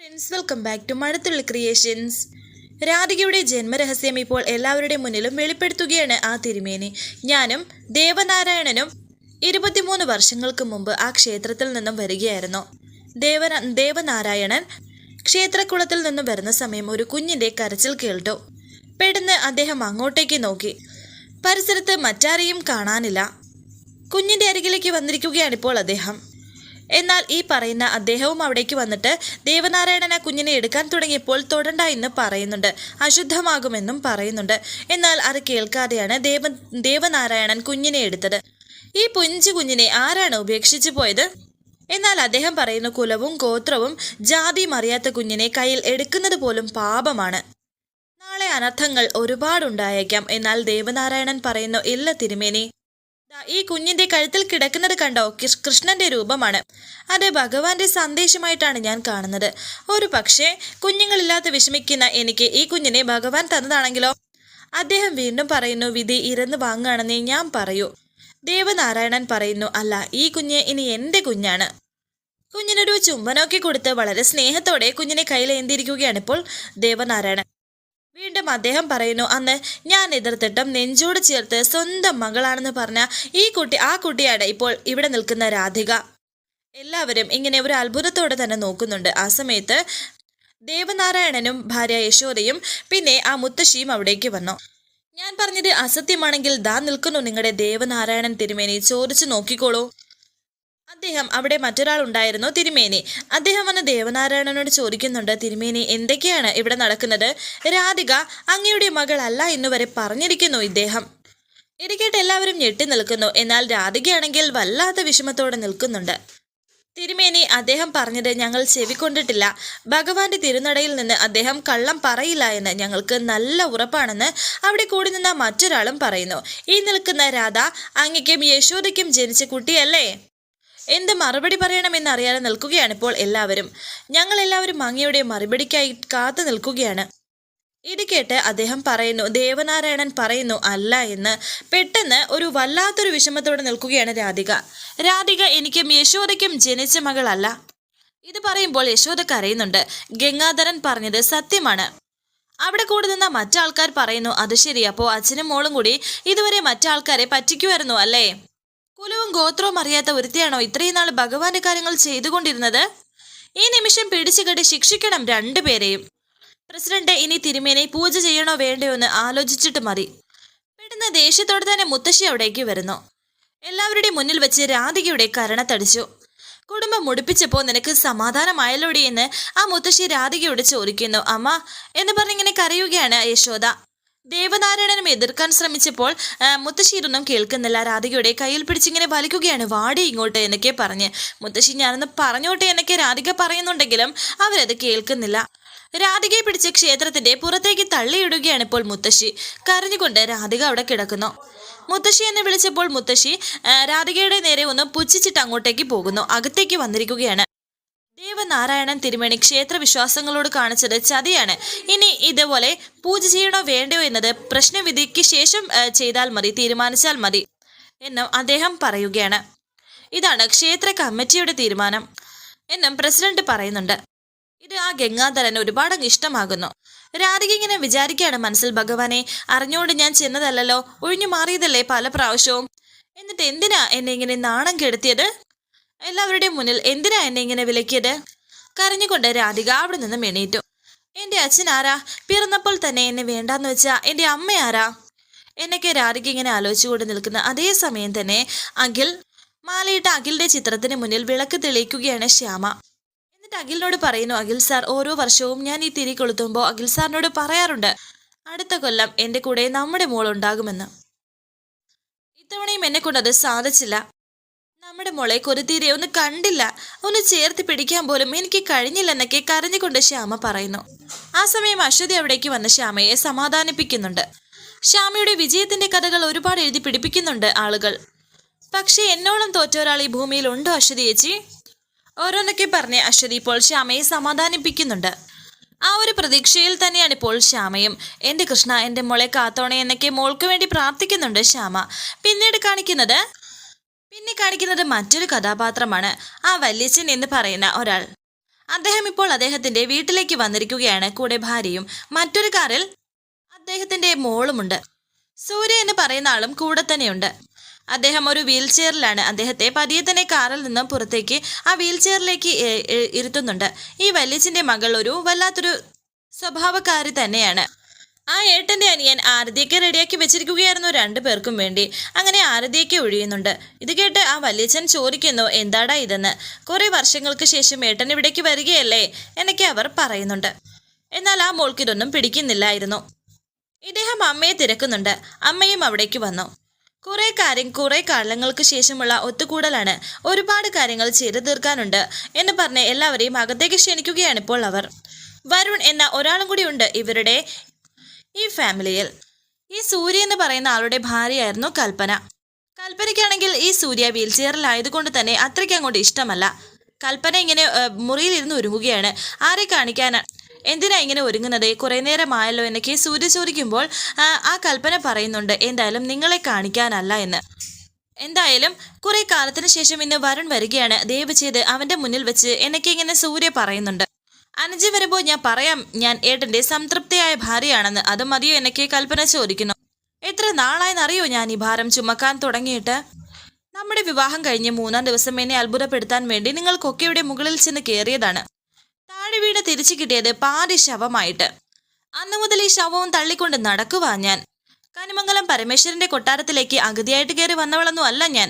Friends welcome back to Mazhathulli creations രാധികയുടെ ജന്മരഹസ്യം ഇപ്പോൾ എല്ലാവരുടെ മുന്നിലും വെളിപ്പെടുത്തുകയാണ് ആ തിരുമേനി. ഞാനും ദേവനാരായണനും ഇരുപത്തിമൂന്ന് വർഷങ്ങൾക്ക് മുമ്പ് ആ ക്ഷേത്രത്തിൽ നിന്നും വരികയായിരുന്നു. ദേവന ദേവനാരായണൻ ക്ഷേത്രക്കുളത്തിൽ നിന്നും വരുന്ന സമയം ഒരു കുഞ്ഞിന്റെ കരച്ചിൽ കേൾട്ടു. പെട്ടെന്ന് അദ്ദേഹം അങ്ങോട്ടേക്ക് നോക്കി. പരിസരത്ത് മറ്റാരെയും കാണാനില്ല. കുഞ്ഞിന്റെ അരികിലേക്ക് വന്നിരിക്കുകയാണിപ്പോൾ അദ്ദേഹം. എന്നാൽ ഈ പറയുന്ന അദ്ദേഹവും അവിടേക്ക് വന്നിട്ട് ദേവനാരായണൻ കുഞ്ഞിനെ എടുക്കാൻ തുടങ്ങിയപ്പോൾ തൊടണ്ട എന്ന് പറയുന്നുണ്ട്. അശുദ്ധമാകുമെന്നും പറയുന്നുണ്ട്. എന്നാൽ അത് കേൾക്കാതെയാണ് ദേവ ദേവനാരായണൻ കുഞ്ഞിനെ എടുത്തത്. ഈ പുഞ്ചു കുഞ്ഞിനെ ആരാണ് ഉപേക്ഷിച്ചു പോയത്? എന്നാൽ അദ്ദേഹം പറയുന്ന കുലവും ഗോത്രവും ജാതിയും അറിയാത്ത കുഞ്ഞിനെ കയ്യിൽ എടുക്കുന്നത് പോലും പാപമാണ്. നാളെ അനർത്ഥങ്ങൾ ഒരുപാടുണ്ടായേക്കാം. എന്നാൽ ദേവനാരായണൻ പറയുന്നു ഇല്ല തിരുമേനി ഈ കുഞ്ഞിന്റെ കഴുത്തിൽ കിടക്കുന്നത് കണ്ടോ? കൃഷ്ണന്റെ രൂപമാണ്. അത് ഭഗവാന്റെ സന്ദേശമായിട്ടാണ് ഞാൻ കാണുന്നത്. ഒരു പക്ഷേ കുഞ്ഞുങ്ങളില്ലാത്ത വിഷമിക്കുന്ന എനിക്ക് ഈ കുഞ്ഞിനെ ഭഗവാൻ തന്നതാണെങ്കിലോ? അദ്ദേഹം വീണ്ടും പറയുന്നു വിധി ഇരന്ന് വാങ്ങുകയാണെന്നേ ഞാൻ പറയൂ. ദേവനാരായണൻ പറയുന്നു അല്ല ഈ കുഞ്ഞ് ഇനി എന്റെ കുഞ്ഞാണ്. കുഞ്ഞിനൊരു ചുംബനൊക്കെ കൊടുത്ത് വളരെ സ്നേഹത്തോടെ കുഞ്ഞിനെ കയ്യിലേന്തിയിരിക്കുകയാണ് ഇപ്പോൾ ദേവനാരായണൻ. വീണ്ടും അദ്ദേഹം പറയുന്നു അന്ന് ഞാൻ എതിർത്തിട്ടും നെഞ്ചോട് ചേർത്ത് സ്വന്തം മകളാണെന്ന് പറഞ്ഞ ഈ കുട്ടി ആ കുട്ടിയാണ് ഇപ്പോൾ ഇവിടെ നിൽക്കുന്ന രാധിക. എല്ലാവരും ഇങ്ങനെ ഒരു അത്ഭുതത്തോടെ തന്നെ നോക്കുന്നുണ്ട്. ആ സമയത്ത് ദേവനാരായണനും ഭാര്യ യശോദയും പിന്നെ ആ മുത്തശ്ശിയും അവിടേക്ക് വന്നു. ഞാൻ പറഞ്ഞത് അസത്യമാണെങ്കിൽ ദാ നിൽക്കുന്നു നിങ്ങളുടെ ദേവനാരായണൻ തിരുമേനി. ചോദിച്ചു നോക്കിക്കോളൂ. അദ്ദേഹം അവിടെ മറ്റൊരാൾ ഉണ്ടായിരുന്നു തിരുമേനി. അദ്ദേഹം വന്ന് ദേവനാരായണനോട് ചോദിക്കുന്നുണ്ട് തിരുമേനി എന്തൊക്കെയാണ് ഇവിടെ നടക്കുന്നത്? രാധിക അങ്ങയുടെ മകളല്ല എന്നുവരെ പറഞ്ഞിരിക്കുന്നു ഇദ്ദേഹം. ഇരിക്കട്ടെ എല്ലാവരും ഞെട്ടി നിൽക്കുന്നു. എന്നാൽ രാധികയാണെങ്കിൽ വല്ലാത്ത വിഷമത്തോടെ നിൽക്കുന്നുണ്ട്. തിരുമേനി അദ്ദേഹം പറഞ്ഞത് ഞങ്ങൾ ചെവിക്കൊണ്ടിട്ടില്ല. ഭഗവാന്റെ തിരുനടയിൽ നിന്ന് അദ്ദേഹം കള്ളം പറയില്ല എന്ന് ഞങ്ങൾക്ക് നല്ല ഉറപ്പാണെന്ന് അവിടെ കൂടി നിന്ന മറ്റൊരാളും പറയുന്നു. ഈ നിൽക്കുന്ന രാധ അങ്ങയ്ക്കും യശോദയ്ക്കും ജനിച്ച കുട്ടിയല്ലേ? എന്ത് മറുപടി പറയണമെന്ന് അറിയാതെ നിൽക്കുകയാണ് ഇപ്പോൾ എല്ലാവരും. ഞങ്ങൾ എല്ലാവരും മങ്ങയുടെ മറുപടിക്കായി കാത്തു നിൽക്കുകയാണ്. ഇത് കേട്ട് അദ്ദേഹം പറയുന്നു ദേവനാരായണൻ പറയുന്നു അല്ല എന്ന്. പെട്ടെന്ന് ഒരു വല്ലാത്തൊരു വിഷമത്തോടെ നിൽക്കുകയാണ് രാധിക. രാധിക എനിക്കും യശോദയ്ക്കും ജനിച്ച മകളല്ല. ഇത് പറയുമ്പോൾ യശോദ കരയുന്നുണ്ട്. ഗംഗാധരൻ പറഞ്ഞത് സത്യമാണ്. അവിടെ കൂടെ നിന്ന മറ്റാൾക്കാർ പറയുന്നു അത് ശരി അപ്പോൾ അച്ഛനും മോളും കൂടി ഇതുവരെ മറ്റാൾക്കാരെ പറ്റിക്കുമായിരുന്നു അല്ലേ? കുലവും ഗോത്രവും അറിയാത്ത ഒരുത്തിയാണോ ഇത്രയും നാൾ ഭഗവാന്റെ കാര്യങ്ങൾ ചെയ്തുകൊണ്ടിരുന്നത്? ഈ നിമിഷം പിടിച്ചുകെട്ടി ശിക്ഷിക്കണം രണ്ടുപേരെയും. പ്രസിഡന്റ് ഇനി തിരുമേനെ പൂജ ചെയ്യണോ വേണ്ടയോ എന്ന് ആലോചിച്ചിട്ട് മറി. പെട്ടെന്ന് ദേഷ്യത്തോടെ തന്നെ മുത്തശ്ശി അവിടേക്ക് വരുന്നു. എല്ലാവരുടെയും മുന്നിൽ വെച്ച് രാധികയുടെ കരണത്തടിച്ചു. കുടുംബം മുടിപ്പിച്ചപ്പോൾ നിനക്ക് സമാധാനമായല്ലോടി എന്ന് ആ മുത്തശ്ശി രാധികയോട് ചോദിക്കുന്നു. അമ്മ എന്ന് പറഞ്ഞിങ്ങനെ കരയുകയാണ് യശോദ. ദേവനാരായണനും എതിർക്കാൻ ശ്രമിച്ചപ്പോൾ മുത്തശ്ശിയിരൊന്നും കേൾക്കുന്നില്ല. രാധികയുടെ കയ്യിൽ പിടിച്ചിങ്ങനെ വലിക്കുകയാണ്. വാടി ഇങ്ങോട്ട് എന്നൊക്കെ പറഞ്ഞ്. മുത്തശ്ശി ഞാനൊന്ന് പറഞ്ഞോട്ടെ എന്നൊക്കെ രാധിക പറയുന്നുണ്ടെങ്കിലും അവരത് കേൾക്കുന്നില്ല. രാധികയെ പിടിച്ച് ക്ഷേത്രത്തിന്റെ പുറത്തേക്ക് തള്ളിയിടുകയാണ് ഇപ്പോൾ മുത്തശ്ശി. കരഞ്ഞുകൊണ്ട് രാധിക അവിടെ കിടക്കുന്നു. മുത്തശ്ശി എന്ന് വിളിച്ചപ്പോൾ മുത്തശ്ശി രാധികയുടെ നേരെ ഒന്ന് പുച്ഛിച്ചിട്ട് അങ്ങോട്ടേക്ക് പോകുന്നു. അകത്തേക്ക് വന്നിരിക്കുകയാണ്. ദേവനാരായണൻ തിരുമേനി ക്ഷേത്ര വിശ്വാസങ്ങളോട് കാണിച്ചത് ചതിയാണ്. ഇനി ഇതുപോലെ പൂജ ചെയ്യണോ വേണ്ടയോ എന്നത് പ്രശ്നവിധിക്ക് ശേഷം ചെയ്താൽ മതി തീരുമാനിച്ചാൽ മതി എന്നും അദ്ദേഹം പറയുകയാണ്. ഇതാണ് ക്ഷേത്ര കമ്മിറ്റിയുടെ തീരുമാനം എന്നും പ്രസിഡന്റ് പറയുന്നുണ്ട്. ഇത് ആ ഗംഗാധരൻ ഒരുപാട് ഇഷ്ടമാകുന്നു. രാധിക ഇങ്ങനെ വിചാരിക്കുകയാണ് മനസ്സിൽ ഭഗവാനെ അറിഞ്ഞുകൊണ്ട് ഞാൻ ചെന്നതല്ലല്ലോ ഒഴിഞ്ഞു മാറിയതല്ലേ പല പ്രാവശ്യവും? എന്നിട്ട് എന്തിനാ എന്നെ ഇങ്ങനെ നാണം കെടുത്തിയത്? എല്ലാവരുടെയും മുന്നിൽ എന്തിനാ എന്നെ ഇങ്ങനെ വിലക്കിയത്? കരഞ്ഞുകൊണ്ട് രാധിക അവിടെ നിന്ന് എണീറ്റു. എന്റെ അച്ഛൻ ആരാ? പിറന്നപ്പോൾ തന്നെ എന്നെ വേണ്ടാന്ന് വെച്ചാ എന്റെ അമ്മ ആരാ? എന്നൊക്കെ രാധിക ഇങ്ങനെ ആലോചിച്ചുകൊണ്ട് നിൽക്കുന്ന അതേ സമയം തന്നെ അഖിൽ മാലയിട്ട അഖിലിന്റെ ചിത്രത്തിന് മുന്നിൽ വിളക്ക് തെളിയിക്കുകയാണ് ശ്യാമ. എന്നിട്ട് അഖിലിനോട് പറയുന്നു അഖിൽ സാർ ഓരോ വർഷവും ഞാൻ ഈ തിരി കൊളുത്തുമ്പോൾ അഖിൽ സാറിനോട് പറയാറുണ്ട് അടുത്ത കൊല്ലം എന്റെ കൂടെ നമ്മുടെ മോൾ ഉണ്ടാകുമെന്ന് ഇത്തവണയും എന്നെ കൊണ്ടത് സാധിച്ചില്ല. നമ്മുടെ മോളെ കൊരുത്തീരെ ഒന്ന് കണ്ടില്ല. ഒന്ന് ചേർത്ത് പിടിക്കാൻ പോലും എനിക്ക് കഴിഞ്ഞില്ലെന്നൊക്കെ കരഞ്ഞുകൊണ്ട് ശ്യാമ പറയുന്നു. ആ സമയം അശ്വതി അവിടേക്ക് വന്ന് ശ്യാമയെ സമാധാനിപ്പിക്കുന്നുണ്ട്. ശ്യാമയുടെ വിജയത്തിന്റെ കഥകൾ ഒരുപാട് എഴുതി പിടിപ്പിക്കുന്നുണ്ട് ആളുകൾ. പക്ഷേ എന്നോളം തോറ്റ ഒരാൾ ഈ ഭൂമിയിൽ ഉണ്ടോ അശ്വതി ചേച്ചി? ഓരോന്നൊക്കെ പറഞ്ഞ് അശ്വതി ഇപ്പോൾ ശ്യാമയെ സമാധാനിപ്പിക്കുന്നുണ്ട്. ആ ഒരു പ്രതീക്ഷയിൽ തന്നെയാണ് ഇപ്പോൾ ശ്യാമയും. എന്റെ കൃഷ്ണ എന്റെ മോളെ കാത്തോണേ എന്നൊക്കെ മോൾക്ക് വേണ്ടി പ്രാർത്ഥിക്കുന്നുണ്ട് ശ്യാമ. പിന്നീട് കാണിക്കുന്നത് പിന്നെ കാണിക്കുന്നത് മറ്റൊരു കഥാപാത്രമാണ് ആ വല്യച്ഛൻ എന്ന് പറയുന്ന ഒരാൾ. അദ്ദേഹം ഇപ്പോൾ അദ്ദേഹത്തിന്റെ വീട്ടിലേക്ക് വന്നിരിക്കുകയാണ്. കൂടെ ഭാര്യയും മറ്റൊരു കാറിൽ അദ്ദേഹത്തിന്റെ മോളുമുണ്ട്. സൂര്യ എന്ന് പറയുന്ന ആളും കൂടെ തന്നെയുണ്ട്. അദ്ദേഹം ഒരു വീൽ ചെയറിലാണ് അദ്ദേഹത്തെ പതിയെ തന്നെ കാറിൽ നിന്നും പുറത്തേക്ക് ആ വീൽ ചെയറിലേക്ക് ഇരുത്തുന്നുണ്ട്. ഈ വല്യച്ഛന്റെ മകൾ ഒരു വല്ലാത്തൊരു സ്വഭാവക്കാരി തന്നെയാണ്. ആ ഏട്ടന്റെ അനിയൻ ആരതിയൊക്കെ റെഡിയാക്കി വെച്ചിരിക്കുകയായിരുന്നു രണ്ടു പേർക്കും വേണ്ടി. അങ്ങനെ ആരതിയൊക്കെ ഒഴിയുന്നുണ്ട്. ഇത് കേട്ട് ആ വല്യച്ഛൻ ചോദിക്കുന്നു എന്താടാ ഇതെന്ന്? കുറേ വർഷങ്ങൾക്ക് ശേഷം ഏട്ടൻ ഇവിടേക്ക് വരികയല്ലേ? എന്നൊക്കെ അവർ പറയുന്നുണ്ട്. എന്നാൽ ആ മോൾക്ക് ഇതൊന്നും പിടിക്കുന്നില്ലായിരുന്നു. ഇദ്ദേഹം അമ്മയെ തിരക്കുന്നുണ്ട്. അമ്മയും അവിടേക്ക് വന്നു. കുറേ കാര്യം കുറേ കാലങ്ങൾക്ക് ശേഷമുള്ള ഒത്തുകൂടലാണ്. ഒരുപാട് കാര്യങ്ങൾ ചെയ്തു തീർക്കാനുണ്ട് എന്ന് പറഞ്ഞ് എല്ലാവരെയും അകത്തേക്ക് ക്ഷണിക്കുകയാണ് ഇപ്പോൾ അവർ. വരുൺ എന്ന ഒരാളും കൂടി ഉണ്ട്. ഇവരുടെ ഈ ഫാമിലിയിൽ ഈ സൂര്യ എന്ന് പറയുന്ന ആളുടെ ഭാര്യയായിരുന്നു കൽപ്പന. കൽപ്പനയ്ക്കാണെങ്കിൽ ഈ സൂര്യ വീൽ ചെയറിലായതുകൊണ്ട് തന്നെ അത്രയ്ക്ക് അങ്ങോട്ട് ഇഷ്ടമല്ല. കൽപ്പന ഇങ്ങനെ മുറിയിലിരുന്ന് ഒരുങ്ങുകയാണ്. ആരെ കാണിക്കാനാണ് എന്തിനാ ഇങ്ങനെ ഒരുങ്ങുന്നത്? കുറേ നേരമായല്ലോ എന്നൊക്കെ സൂര്യ ചോദിക്കുമ്പോൾ ആ കൽപ്പന പറയുന്നുണ്ട് എന്തായാലും നിങ്ങളെ കാണിക്കാനല്ല എന്ന്. എന്തായാലും കുറെ കാലത്തിന് ശേഷം ഇന്ന് വരുൺ വരികയാണ്. ദയവ് ചെയ്ത് അവന്റെ മുന്നിൽ വെച്ച് എന്നൊക്കെ ഇങ്ങനെ സൂര്യ പറയുന്നുണ്ട്. അനുജ് വരുമ്പോൾ ഞാൻ പറയാം ഞാൻ ഏട്ടന്റെ സംതൃപ്തിയായ ഭാര്യയാണെന്ന്. അത് മതിയോ എന്നൊക്കെ കൽപ്പന ചോദിക്കുന്നു. എത്ര നാളായെന്നറിയോ ഞാൻ ഈ ഭാരം ചുമക്കാൻ തുടങ്ങിയിട്ട്? നമ്മുടെ വിവാഹം കഴിഞ്ഞ് മൂന്നാം ദിവസം എന്നെ അത്ഭുതപ്പെടുത്താൻ വേണ്ടി നിങ്ങൾ കൊക്കയുടെ മുകളിൽ ചെന്ന് കയറിയതാണ് താഴെ വീട് തിരിച്ചു കിട്ടിയത് പാതി ശവമായിട്ട്. അന്നു മുതൽ ഈ ശവവും തള്ളിക്കൊണ്ട് നടക്കുവാ ഞാൻ. കനിമംഗലം പരമേശ്വരന്റെ കൊട്ടാരത്തിലേക്ക് അഗതിയായിട്ട് കയറി വന്നവളൊന്നും അല്ല ഞാൻ.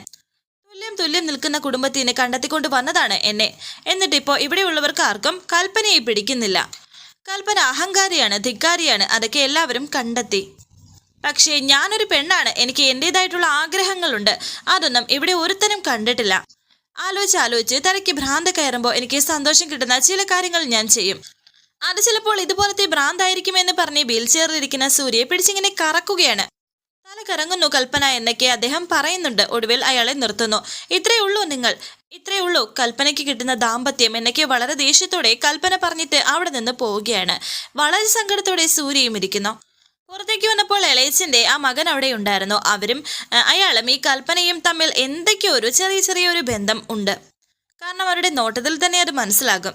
തുല്യം തുല്യം നിൽക്കുന്ന കുടുംബത്തിനെ കണ്ടെത്തിക്കൊണ്ട് വന്നതാണ് എന്നെ. എന്നിട്ടിപ്പോ ഇവിടെയുള്ളവർക്ക് ആർക്കും കൽപ്പനയെ പിടിക്കുന്നില്ല. കൽപ്പന അഹങ്കാരിയാണ് ധിക്കാരിയാണ്. അതൊക്കെ എല്ലാവരും കണ്ടെത്തി. പക്ഷേ ഞാനൊരു പെണ്ണാണ്. എനിക്ക് എന്റെതായിട്ടുള്ള ആഗ്രഹങ്ങളുണ്ട്. അതൊന്നും ഇവിടെ ഒരുത്തനും കണ്ടിട്ടില്ല. ആലോചിച്ച് ആലോചിച്ച് തലയ്ക്ക് ഭ്രാന്ത് കയറുമ്പോൾ എനിക്ക് സന്തോഷം കിട്ടുന്ന ചില കാര്യങ്ങൾ ഞാൻ ചെയ്യും. അത് ചിലപ്പോൾ ഇതുപോലത്തെ ഭ്രാന്തായിരിക്കുമെന്ന് പറഞ്ഞ് വീൽ ചെയറിലിരിക്കുന്ന സൂര്യയെ പിടിച്ചിങ്ങനെ കറക്കുകയാണ്. തല കറങ്ങുന്നു കൽപ്പന എന്നൊക്കെ അദ്ദേഹം പറയുന്നുണ്ട്. ഒടുവിൽ അയാളെ നിർത്തുന്നു. ഇത്രയേ ഉള്ളൂ നിങ്ങൾ. ഇത്രയേ ഉള്ളൂ കൽപ്പനയ്ക്ക് കിട്ടുന്ന ദാമ്പത്യം എന്നൊക്കെ വളരെ ദേഷ്യത്തോടെ കൽപ്പന പറഞ്ഞിട്ട് അവിടെ നിന്ന് പോവുകയാണ്. വളരെ സങ്കടത്തോടെ സൂര്യയും ഇരിക്കുന്നു. പുറത്തേക്ക് വന്നപ്പോൾ ഇളയച്ചന്റെ ആ മകൻ അവിടെ ഉണ്ടായിരുന്നു. അവരും അയാളും ഈ കൽപ്പനയും തമ്മിൽ എന്തൊക്കെയോ ഒരു ചെറിയ ചെറിയൊരു ബന്ധം ഉണ്ട്. കാരണം അവരുടെ നോട്ടത്തിൽ തന്നെ അത് മനസ്സിലാകും.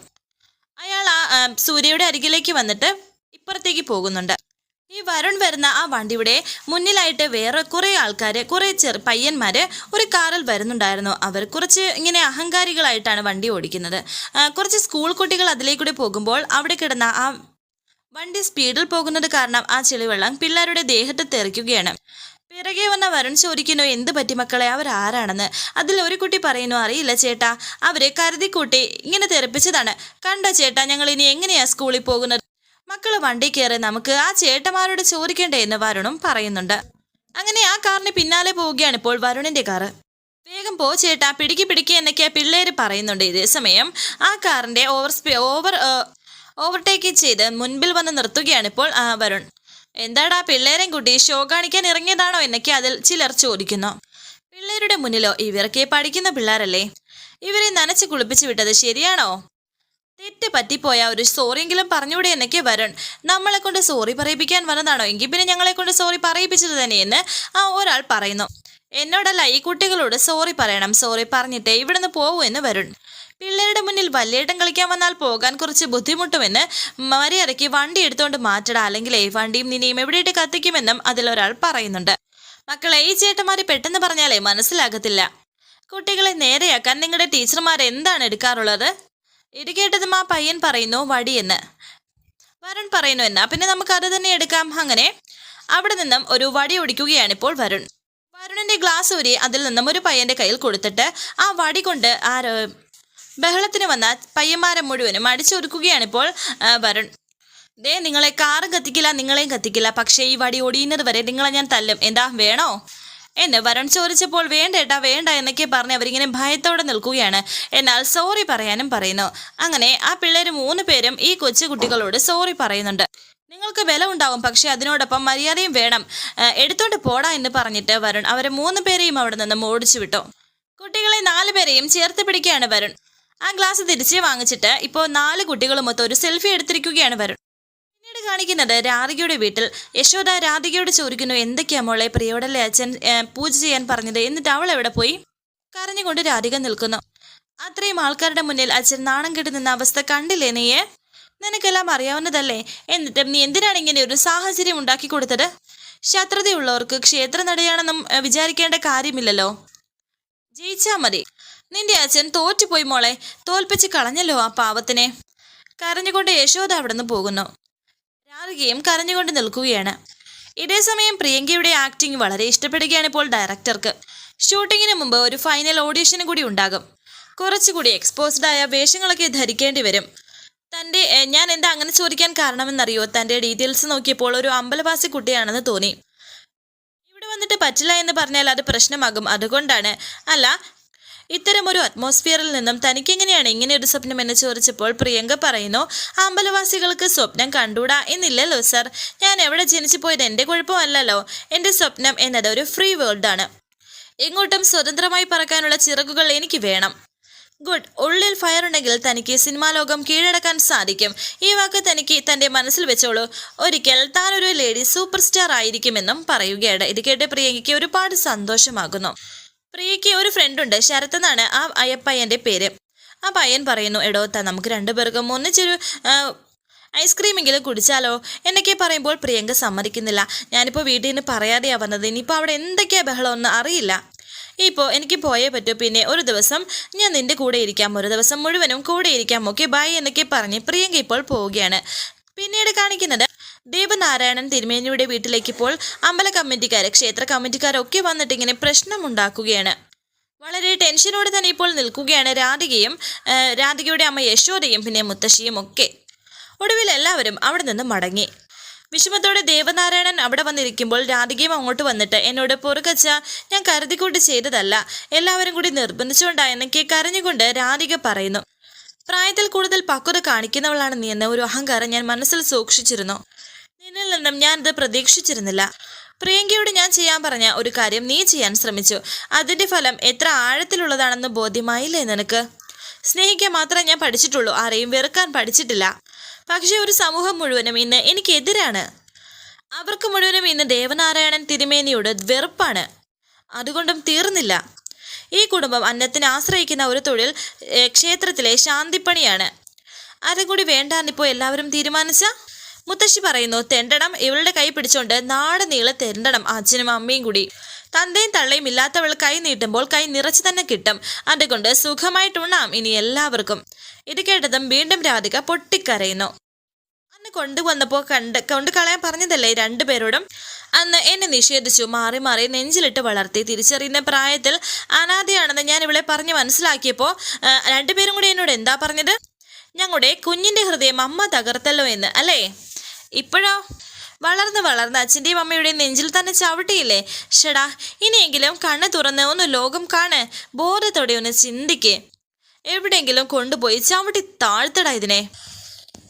അയാൾ ആ, സൂര്യയുടെ അരികിലേക്ക് വന്നിട്ട് ഇപ്പുറത്തേക്ക് പോകുന്നുണ്ട്. ഈ വരുൺ വരുന്ന ആ വണ്ടിയുടെ മുന്നിലായിട്ട് വേറെ കുറെ ആൾക്കാർ കുറെ ചെറു പയ്യന്മാര് ഒരു കാറിൽ വരുന്നുണ്ടായിരുന്നു. അവർ കുറച്ച് ഇങ്ങനെ അഹങ്കാരികളായിട്ടാണ് വണ്ടി ഓടിക്കുന്നത്. കുറച്ച് സ്കൂൾ കുട്ടികൾ അതിലേക്കൂടെ പോകുമ്പോൾ അവിടെ കിടന്ന ആ വണ്ടി സ്പീഡിൽ പോകുന്നത് കാരണം ആ ചെളിവെള്ളം പിള്ളേരുടെ ദേഹത്ത് തെറിക്കുകയാണ്. പിറകെ വന്ന വരുൺ ചോദിക്കുന്നു എന്ത് പറ്റി മക്കളെ? അവർ ആരാണെന്ന്? അതിൽ ഒരു കുട്ടി പറയുന്നു അറിയില്ല ചേട്ടാ അവരെ കരുതിക്കൂട്ടി ഇങ്ങനെ തെറിപ്പിച്ചതാണ്. കണ്ടോ ചേട്ടാ ഞങ്ങൾ ഇനി എങ്ങനെയാ സ്കൂളിൽ പോകുന്നത്? മക്കൾ വണ്ടി കയറി നമുക്ക് ആ ചേട്ടന്മാരോട് ചോദിക്കണ്ടേ എന്ന് വരുണും പറയുന്നുണ്ട്. അങ്ങനെ ആ കാറിന് പിന്നാലെ പോവുകയാണ് ഇപ്പോൾ വരുണിന്റെ കാറ്. വേഗം പോ ചേട്ടാ പിടിക്ക് പിടിക്ക് എന്നൊക്കെ പിള്ളേര് പറയുന്നുണ്ട്. ഇതേ സമയം ആ കാറിന്റെ ഓവർ സ്പീ ഓവർ ഓവർടേക്ക് ചെയ്ത് മുൻപിൽ വന്ന് നിർത്തുകയാണ് ഇപ്പോൾ ആ, വരുൺ. എന്താടാ പിള്ളേരെയും കുട്ടി ഷോ കാണിക്കാൻ ഇറങ്ങിയതാണോ എന്നൊക്കെ അതിൽ ചിലർ ചോദിക്കുന്നു. പിള്ളേരുടെ മുന്നിലോ ഇവരൊക്കെ പഠിക്കുന്ന പിള്ളേരല്ലേ? ഇവരെ നനച്ച് കുളിപ്പിച്ചു വിട്ടത് ശരിയാണോ? തെറ്റ് പറ്റിപ്പോയ ഒരു സോറിയെങ്കിലും പറഞ്ഞൂടെ എന്നൊക്കെ വരുൺ. നമ്മളെ കൊണ്ട് സോറി പറയിപ്പിക്കാൻ വന്നതാണോ? എങ്കിൽ പിന്നെ ഞങ്ങളെ കൊണ്ട് സോറി പറയിപ്പിച്ചത് തന്നെയെന്ന് ആ ഒരാൾ പറയുന്നു. എന്നോടല്ല ഈ കുട്ടികളോട് സോറി പറയണം സോറി പറഞ്ഞിട്ടേ ഇവിടുന്ന് പോകൂ എന്ന് വരുൺ. പിള്ളേരുടെ മുന്നിൽ വല്യേട്ടം കളിക്കാൻ വന്നാൽ പോകാൻ കുറച്ച് ബുദ്ധിമുട്ടുമെന്ന് മര്യാദയ്ക്ക് വണ്ടി എടുത്തുകൊണ്ട് മാറ്റട. അല്ലെങ്കിൽ ഈ വണ്ടിയും നിന്നെയും എവിടെയിട്ട് കത്തിക്കുമെന്നും അതിലൊരാൾ പറയുന്നുണ്ട്. മക്കളെ ഈ ചേട്ടന്മാര് പെട്ടെന്ന് പറഞ്ഞാലേ മനസ്സിലാകത്തില്ല. കുട്ടികളെ നേരെയാക്കാൻ നിങ്ങളുടെ ടീച്ചർമാർ എന്താണ് എടുക്കാറുള്ളത്? ഇത് കേട്ടതും ആ പയ്യൻ പറയുന്നു വടിയെന്ന് വരുൺ പറയുന്നു എന്നാ. പിന്നെ നമുക്ക് അത് തന്നെ എടുക്കാം. അങ്ങനെ അവിടെ നിന്നും ഒരു വടി ഒടിക്കുകയാണ് ഇപ്പോൾ വരുൺ. വരുണിന്റെ ഗ്ലാസ് ഊരി അതിൽ നിന്നും ഒരു പയ്യന്റെ കയ്യിൽ കൊടുത്തിട്ട് ആ വടി കൊണ്ട് ആ ബഹളത്തിന് വന്ന പയ്യന്മാരെ മുഴുവനും അടിച്ചൊരുക്കുകയാണ് ഇപ്പോൾ ആ, വരുൺ. ദേ നിങ്ങളെ കാറും കത്തിക്കില്ല നിങ്ങളെയും കത്തിക്കില്ല. പക്ഷേ ഈ വടി ഒടിയുന്നത് വരെ നിങ്ങളെ ഞാൻ തല്ലും. എന്താ വേണോ? എന്ന് വരുൺ ചോദിച്ചപ്പോൾ വേണ്ട ഏട്ടാ വേണ്ട എന്നൊക്കെ പറഞ്ഞ് അവരിങ്ങനെ ഭയത്തോടെ നിൽക്കുകയാണ്. എന്നാൽ സോറി പറയാനും പറയുന്നു. അങ്ങനെ ആ പിള്ളേർ മൂന്ന് പേരും ഈ കൊച്ചുകുട്ടികളോട് സോറി പറയുന്നുണ്ട്. നിങ്ങൾക്ക് വില ഉണ്ടാവും പക്ഷെ അതിനോടൊപ്പം മര്യാദയും വേണം. എടുത്തോണ്ട് പോടാ എന്ന് പറഞ്ഞിട്ട് വരുൺ അവരെ മൂന്ന് പേരെയും അവിടെ നിന്നും ഓടിച്ചു വിട്ടു. കുട്ടികളെ നാല് പേരെയും ചേർത്ത് പിടിക്കുകയാണ് വരുൺ. ആ ഗ്ലാസ് തിരിച്ച് വാങ്ങിച്ചിട്ട് ഇപ്പോൾ നാല് കുട്ടികളുമൊത്ത് ഒരു സെൽഫി എടുത്തിരിക്കുകയാണ് വരുൺ. പിന്നീട് കാണിക്കുന്നത് രാധികയുടെ വീട്ടിൽ. യശോദ രാധികയോട് ചോദിക്കുന്നു എന്തൊക്കെയാ മോളെ പ്രിയോടല്ലേ അച്ഛൻ പൂജ ചെയ്യാൻ പറഞ്ഞത്? എന്നിട്ട് അവൾ എവിടെ പോയി? കരഞ്ഞുകൊണ്ട് രാധിക നിൽക്കുന്നു. അത്രയും ആൾക്കാരുടെ മുന്നിൽ അച്ഛൻ നാണം കെട്ടി നിന്ന അവസ്ഥ കണ്ടില്ലേ നീയെ? നിനക്കെല്ലാം അറിയാവുന്നതല്ലേ? എന്നിട്ടും നീ എന്തിനാണ് ഇങ്ങനെ ഒരു സാഹചര്യം ഉണ്ടാക്കി കൊടുത്തത്? ശത്രുതയുള്ളവർക്ക് ക്ഷേത്ര നടയാണെന്നും വിചാരിക്കേണ്ട കാര്യമില്ലല്ലോ. ജയിച്ചാ മതി. നിന്റെ അച്ഛൻ തോറ്റുപോയി മോളെ. തോൽപ്പിച്ച് കളഞ്ഞല്ലോ ആ പാവത്തിനെ. കരഞ്ഞുകൊണ്ട് യശോദ അവിടെ നിന്ന് പോകുന്നു. രാധികയും കരഞ്ഞുകൊണ്ട് നിൽക്കുകയാണ്. ഇതേസമയം പ്രിയങ്കയുടെ ആക്ടിംഗ് വളരെ ഇഷ്ടപ്പെടുകയാണ് ഇപ്പോൾ ഡയറക്ടർക്ക് ഷൂട്ടിങ്ങിന് മുമ്പ് ഒരു ഫൈനൽ ഓഡീഷനും കൂടി ഉണ്ടാകും. കുറച്ചുകൂടി എക്സ്പോസ്ഡ് ആയ വേഷങ്ങളൊക്കെ ധരിക്കേണ്ടി വരും. തന്റെ ഞാൻ എന്താ അങ്ങനെ ചോദിക്കാൻ കാരണമെന്നറിയോ? തന്റെ ഡീറ്റെയിൽസ് നോക്കിയപ്പോൾ ഒരു അമ്പലവാസി കുട്ടിയാണെന്ന് തോന്നി. ഇവിടെ വന്നിട്ട് പറ്റില്ല എന്ന് പറഞ്ഞാൽ അത് പ്രശ്നമാകും. അതുകൊണ്ടാണ്. അല്ല ഇത്തരം ഒരു അറ്റ്മോസ്ഫിയറിൽ നിന്നും തനിക്കെങ്ങനെയാണ് ഇങ്ങനെ ഒരു സ്വപ്നം എന്ന് ചോദിച്ചപ്പോൾ പ്രിയങ്ക പറയുന്നു അമ്പലവാസികൾക്ക് സ്വപ്നം കണ്ടൂടാ എന്നില്ലല്ലോ സർ ഞാൻ എവിടെ ജനിച്ചു പോയത് എന്റെ കുഴപ്പമല്ലല്ലോ. എന്റെ സ്വപ്നം എന്നത് ഒരു ഫ്രീ വേൾഡാണ് എങ്ങോട്ടും സ്വതന്ത്രമായി പറക്കാനുള്ള ചിറകുകൾ എനിക്ക് വേണം. ഗുഡ് ഉള്ളിൽ ഫയർ ഉണ്ടെങ്കിൽ തനിക്ക് സിനിമാ ലോകം കീഴടക്കാൻ സാധിക്കും. ഈ വാക്ക് തനിക്ക് തന്റെ മനസ്സിൽ വെച്ചോളൂ. ഒരിക്കൽ താൻ ഒരു ലേഡി സൂപ്പർ സ്റ്റാർ ആയിരിക്കുമെന്നും പറയുകയാണ്. ഇത് കേട്ട് പ്രിയങ്കയ്ക്ക് ഒരുപാട് സന്തോഷമാകുന്നു. പ്രിയയ്ക്ക് ഒരു ഫ്രണ്ട് ഉണ്ട്. ശരത് എന്നാണ് ആ അയ്യപ്പയ്യന്റെ പേര്. ആ പയ്യൻ പറയുന്നു എടോ താ നമുക്ക് രണ്ടുപേർക്കും ഒന്നിച്ചൊരു ഐസ്ക്രീമെങ്കിലും കുടിച്ചാലോ? എന്നൊക്കെ പറയുമ്പോൾ പ്രിയങ്ക സമ്മതിക്കുന്നില്ല. ഞാനിപ്പോൾ വീട്ടിൽ നിന്ന് പറയാതെയാണ് വന്നത്. ഇനിയിപ്പോൾ അവിടെ എന്തൊക്കെയാ ബഹളമൊന്നും അറിയില്ല. ഇപ്പോൾ എനിക്ക് പോയേ പറ്റൂ. പിന്നെ ഒരു ദിവസം ഞാൻ നിന്റെ കൂടെ ഇരിക്കാം. ഒരു ദിവസം മുഴുവനും കൂടെ ഇരിക്കാം. ഓക്കെ ബൈ എന്നൊക്കെ പറഞ്ഞ് പ്രിയങ്ക ഇപ്പോൾ പോവുകയാണ്. പിന്നീട് കാണിക്കുന്നത് ദേവനാരായണൻ തിരുമേനിയുടെ വീട്ടിലേക്ക് ഇപ്പോൾ അമ്പല കമ്മിറ്റിക്കാർ ക്ഷേത്ര കമ്മിറ്റിക്കാരൊക്കെ വന്നിട്ട് ഇങ്ങനെ പ്രശ്നമുണ്ടാക്കുകയാണ്. വളരെ ടെൻഷനോടെ തന്നെ ഇപ്പോൾ നിൽക്കുകയാണ് രാധികയും രാധികയുടെ അമ്മ യശോദയും പിന്നെ മുത്തശ്ശിയും ഒക്കെ. ഒടുവിൽ എല്ലാവരും അവിടെ നിന്ന് മടങ്ങി. വിഷമത്തോടെ ദേവനാരായണൻ അവിടെ വന്നിരിക്കുമ്പോൾ രാധികയും അങ്ങോട്ട് വന്നിട്ട് എന്നോട് പൊറുക്കച്ച ഞാൻ കരുതിക്കൊണ്ട് ചെയ്തതല്ല എല്ലാവരും കൂടി നിർബന്ധിച്ചുകൊണ്ടായെന്നൊക്കെ കരഞ്ഞുകൊണ്ട് രാധിക പറയുന്നു. പ്രായത്തിൽ കൂടുതൽ പക്വത കാണിക്കുന്നവളാണ് നീ എന്ന ഒരു അഹങ്കാരം ഞാൻ മനസ്സിൽ സൂക്ഷിച്ചിരുന്നു. നിന്നിൽ നിന്നും ഇത് പ്രതീക്ഷിച്ചിരുന്നില്ല. പ്രിയങ്കയോട് ഞാൻ ചെയ്യാൻ പറഞ്ഞ ഒരു കാര്യം നീ ചെയ്യാൻ ശ്രമിച്ചു. അതിന്റെ ഫലം എത്ര ആഴത്തിലുള്ളതാണെന്ന് ബോധ്യമായില്ലേ നിനക്ക്? സ്നേഹിക്കാൻ മാത്രമേ ഞാൻ പഠിച്ചിട്ടുള്ളൂ. ആരെയും വെറുക്കാൻ പഠിച്ചിട്ടില്ല. പക്ഷേ ഒരു സമൂഹം മുഴുവനും ഇന്ന് എനിക്കെതിരാണ്. അവർക്ക് മുഴുവനും ഇന്ന് ദേവനാരായണൻ തിരുമേനിയോട് വെറുപ്പാണ്. അതുകൊണ്ടും തീർന്നില്ല. ഈ കുടുംബം അന്നത്തിനെ ആശ്രയിക്കുന്ന ഒരു തൊഴിൽ ക്ഷേത്രത്തിലെ ശാന്തിപ്പണിയാണ്. അതും കൂടി വേണ്ടാന്നിപ്പോൾ എല്ലാവരും തീരുമാനിച്ച? മുത്തശ്ശി പറയുന്നു തെണ്ടണം ഇവളുടെ കൈ പിടിച്ചുകൊണ്ട് നാട് നീളെ തെണ്ടണം അച്ഛനും അമ്മയും കൂടി. തന്തയും തള്ളയും ഇല്ലാത്തവൾ കൈ നീട്ടുമ്പോൾ കൈ നിറച്ചു തന്നെ കിട്ടും. അതുകൊണ്ട് സുഖമായിട്ടുണ്ണാം ഇനി എല്ലാവർക്കും. ഇത് കേട്ടതും വീണ്ടും രാധിക പൊട്ടിക്കരയുന്നു. അന്ന് കൊണ്ടുവന്നപ്പോൾ കണ്ട് കൊണ്ട് കളയാൻ പറഞ്ഞതല്ലേ രണ്ടുപേരോടും? അന്ന് എന്നെ നിഷേധിച്ചു. മാറി മാറി നെഞ്ചിലിട്ട് വളർത്തി തിരിച്ചറിയുന്ന പ്രായത്തിൽ അനാഥയാണെന്ന് ഞാൻ ഇവളെ പറഞ്ഞ് മനസ്സിലാക്കിയപ്പോൾ രണ്ടുപേരും കൂടി എന്നോട് എന്താ പറഞ്ഞത്? ഞങ്ങളുടെ കുഞ്ഞിന്റെ ഹൃദയം അമ്മ തകർത്തല്ലോ എന്ന് അല്ലേ? ഇപ്പോഴോ? വളർന്ന് വളർന്ന് അച്ഛന്റെയും അമ്മയുടെയും നെഞ്ചിൽ തന്നെ ചവിട്ടിയില്ലേ? ഷടാ ഇനിയെങ്കിലും കണ്ണ് തുറന്ന് ഒന്ന് ലോകം കാണ്. ബോധത്തോടെ ഒന്ന് ചിന്തിക്ക്. എവിടെയെങ്കിലും കൊണ്ടുപോയി ചവിട്ടി താഴ്ത്തടാ ഇതിനെ.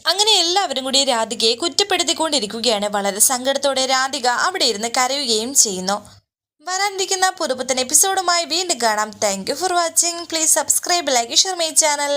അങ്ങനെ എല്ലാവരും കൂടി രാധികയെ കുറ്റപ്പെടുത്തിക്കൊണ്ടിരിക്കുകയാണ്. വളരെ സങ്കടത്തോടെ രാധിക അവിടെ ഇരുന്ന് കരയുകയും ചെയ്യുന്നു. വരാനിരിക്കുന്ന പുതുപുത്തൻ എപ്പിസോഡുമായി വീണ്ടും കാണാം. Thank for watching please subscribe like share my channel